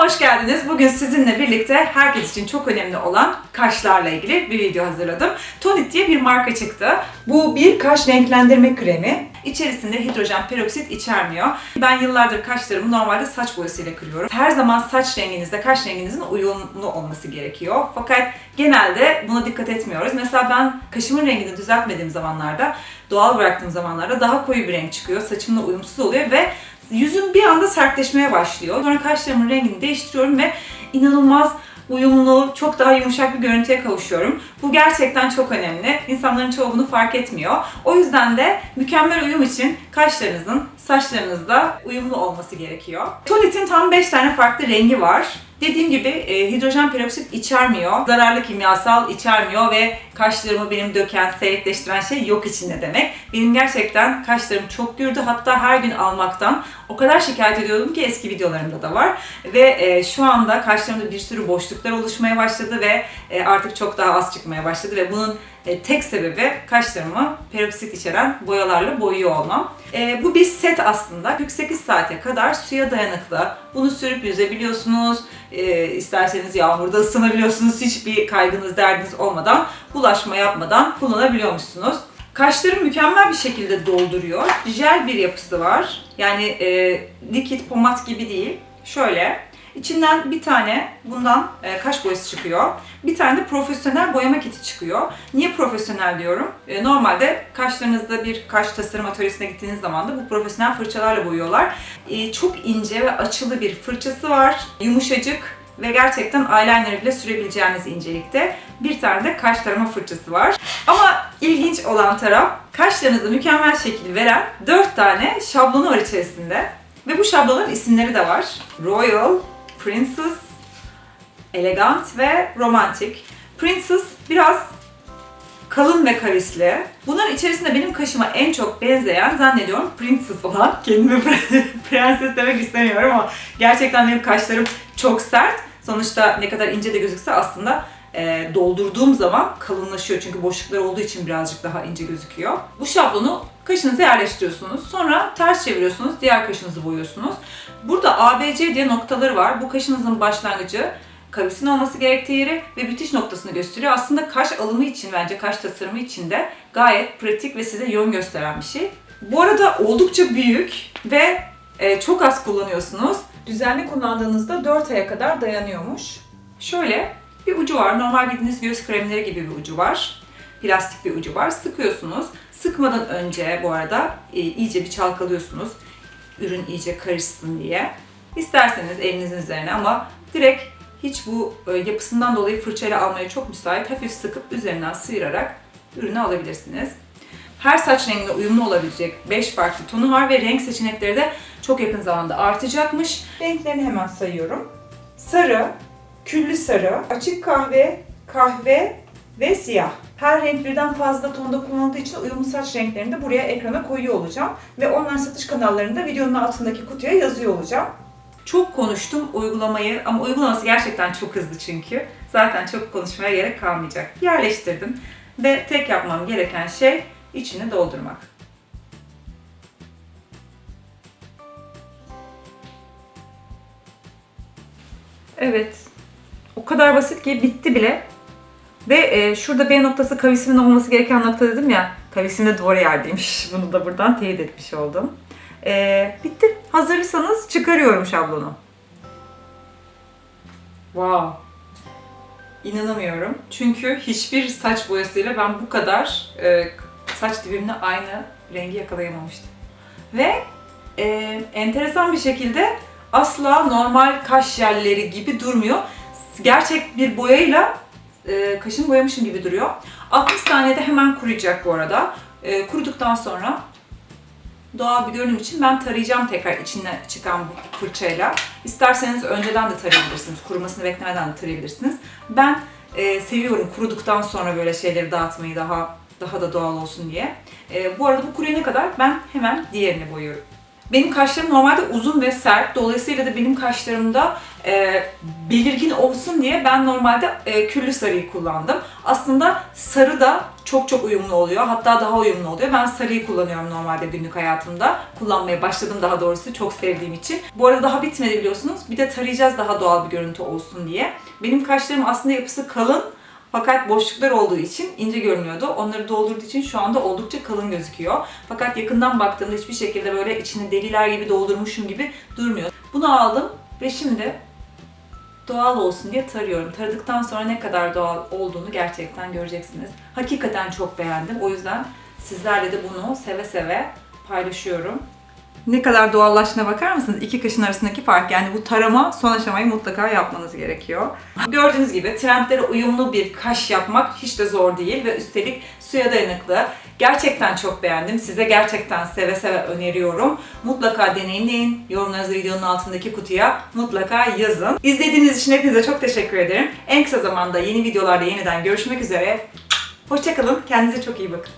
hoş geldiniz. Bugün sizinle birlikte herkes için çok önemli olan kaşlarla ilgili bir video hazırladım. Tonit diye bir marka çıktı. Bu bir kaş renklendirme kremi. İçerisinde hidrojen peroksit içermiyor. Ben yıllardır kaşlarımı normalde saç boyasıyla kırıyorum. Her zaman saç renginizde kaş renginizin uyumlu olması gerekiyor. Fakat genelde buna dikkat etmiyoruz. Mesela ben kaşımın rengini düzeltmediğim zamanlarda, doğal bıraktığım zamanlarda daha koyu bir renk çıkıyor. Saçımla uyumsuz oluyor ve yüzüm bir anda sertleşmeye başlıyor. Sonra kaşlarımın rengini değiştiriyorum ve inanılmaz uyumlu, çok daha yumuşak bir görüntüye kavuşuyorum. Bu gerçekten çok önemli. İnsanların çoğu bunu fark etmiyor. O yüzden de mükemmel uyum için kaşlarınızın saçlarınızda uyumlu olması gerekiyor. Tonit'in tam 5 tane farklı rengi var. Dediğim gibi e, hidrojen peroksit içermiyor, zararlı kimyasal içermiyor ve kaşlarımı benim döken, seyrekleştiren şey yok içinde demek. Benim gerçekten kaşlarım çok gürdü. Hatta her gün almaktan o kadar şikayet ediyordum ki eski videolarımda da var. Ve e, şu anda kaşlarımda bir sürü boşluklar oluşmaya başladı ve e, artık çok daha az çıkmaya başladı ve bunun e, tek sebebi kaşlarımı peroksit içeren boyalarla boyuyor olmam. E, bu bir set aslında. 48 saate kadar suya dayanıklı. Bunu sürüp yüzebiliyorsunuz. E, isterseniz yağmurda ısınabiliyorsunuz. Hiçbir kaygınız, derdiniz olmadan, bulaşma yapmadan kullanabiliyormuşsunuz. Kaşları mükemmel bir şekilde dolduruyor. Jel bir yapısı var. Yani e, likit pomat gibi değil. Şöyle İçinden bir tane bundan e, kaş boyası çıkıyor. Bir tane de profesyonel boyama kiti çıkıyor. Niye profesyonel diyorum? E, normalde kaşlarınızda bir kaş tasarım atölyesine gittiğiniz zaman da bu profesyonel fırçalarla boyuyorlar. E, çok ince ve açılı bir fırçası var. Yumuşacık ve gerçekten eyeliner bile sürebileceğiniz incelikte. Bir tane de kaş tarama fırçası var. Ama ilginç olan taraf kaşlarınızı mükemmel şekil veren 4 tane şablonu var içerisinde. Ve bu şablonların isimleri de var. Royal, Princess, elegant ve romantik. Princess biraz kalın ve kavisli. Bunların içerisinde benim kaşıma en çok benzeyen zannediyorum Princess olan. Kendime prenses demek istemiyorum ama gerçekten benim kaşlarım çok sert. Sonuçta ne kadar ince de gözükse aslında e, doldurduğum zaman kalınlaşıyor. Çünkü boşluklar olduğu için birazcık daha ince gözüküyor. Bu şablonu kaşınıza yerleştiriyorsunuz. Sonra ters çeviriyorsunuz. Diğer kaşınızı boyuyorsunuz. Burada ABC diye noktaları var. Bu kaşınızın başlangıcı, kavisin olması gerektiği yeri ve bitiş noktasını gösteriyor. Aslında kaş alımı için bence kaş tasarımı için de gayet pratik ve size yön gösteren bir şey. Bu arada oldukça büyük ve e, çok az kullanıyorsunuz. Düzenli kullandığınızda 4 aya kadar dayanıyormuş. Şöyle bir ucu var. Normal bildiğiniz göz kremleri gibi bir ucu var. Plastik bir ucu var. Sıkıyorsunuz. Sıkmadan önce bu arada e, iyice bir çalkalıyorsunuz. Ürün iyice karışsın diye. İsterseniz elinizin üzerine ama direkt hiç bu e, yapısından dolayı fırçayla almaya çok müsait. Hafif sıkıp üzerinden sıyırarak ürünü alabilirsiniz. Her saç rengine uyumlu olabilecek 5 farklı tonu var ve renk seçenekleri de çok yakın zamanda artacakmış. Renklerini hemen sayıyorum. Sarı, küllü sarı, açık kahve, kahve ve siyah. Her renk birden fazla tonda kullanıldığı için uyumlu saç renklerini de buraya ekrana koyuyor olacağım. Ve online satış kanallarında videonun altındaki kutuya yazıyor olacağım. Çok konuştum uygulamayı ama uygulaması gerçekten çok hızlı çünkü. Zaten çok konuşmaya gerek kalmayacak. Yerleştirdim ve tek yapmam gereken şey içini doldurmak. Evet. O kadar basit ki bitti bile. Ve e, şurada B noktası kavisimin olması gereken nokta dedim ya. Kavisim de doğru yerdeymiş. Bunu da buradan teyit etmiş oldum. E, bitti. Hazırsanız çıkarıyorum şablonu. Wow. İnanamıyorum. Çünkü hiçbir saç boyasıyla ben bu kadar e, saç dibimle aynı rengi yakalayamamıştım. Ve e, enteresan bir şekilde asla normal kaş jelleri gibi durmuyor. Gerçek bir boyayla e, kaşını boyamışım gibi duruyor. 60 saniyede hemen kuruyacak bu arada. E, kuruduktan sonra doğal bir görünüm için ben tarayacağım tekrar içinden çıkan bu fırçayla. İsterseniz önceden de tarayabilirsiniz. Kurumasını beklemeden de tarayabilirsiniz. Ben e, seviyorum kuruduktan sonra böyle şeyleri dağıtmayı daha daha da doğal olsun diye. E, bu arada bu kuruyana kadar ben hemen diğerini boyuyorum. Benim kaşlarım normalde uzun ve sert. Dolayısıyla da benim kaşlarımda e, belirgin olsun diye ben normalde e, küllü sarıyı kullandım. Aslında sarı da çok çok uyumlu oluyor. Hatta daha uyumlu oluyor. Ben sarıyı kullanıyorum normalde günlük hayatımda. Kullanmaya başladım daha doğrusu çok sevdiğim için. Bu arada daha bitmedi biliyorsunuz. Bir de tarayacağız daha doğal bir görüntü olsun diye. Benim kaşlarım aslında yapısı kalın. Fakat boşluklar olduğu için ince görünüyordu. Onları doldurduğu için şu anda oldukça kalın gözüküyor. Fakat yakından baktığımda hiçbir şekilde böyle içini deliler gibi doldurmuşum gibi durmuyor. Bunu aldım ve şimdi doğal olsun diye tarıyorum. Taradıktan sonra ne kadar doğal olduğunu gerçekten göreceksiniz. Hakikaten çok beğendim. O yüzden sizlerle de bunu seve seve paylaşıyorum. Ne kadar doğallaştığına bakar mısınız? İki kaşın arasındaki fark. Yani bu tarama son aşamayı mutlaka yapmanız gerekiyor. Gördüğünüz gibi trendlere uyumlu bir kaş yapmak hiç de zor değil ve üstelik suya dayanıklı. Gerçekten çok beğendim. Size gerçekten seve seve öneriyorum. Mutlaka deneyimleyin. Yorumlarınızı videonun altındaki kutuya mutlaka yazın. İzlediğiniz için hepinize çok teşekkür ederim. En kısa zamanda yeni videolarda yeniden görüşmek üzere. Hoşçakalın. Kendinize çok iyi bakın.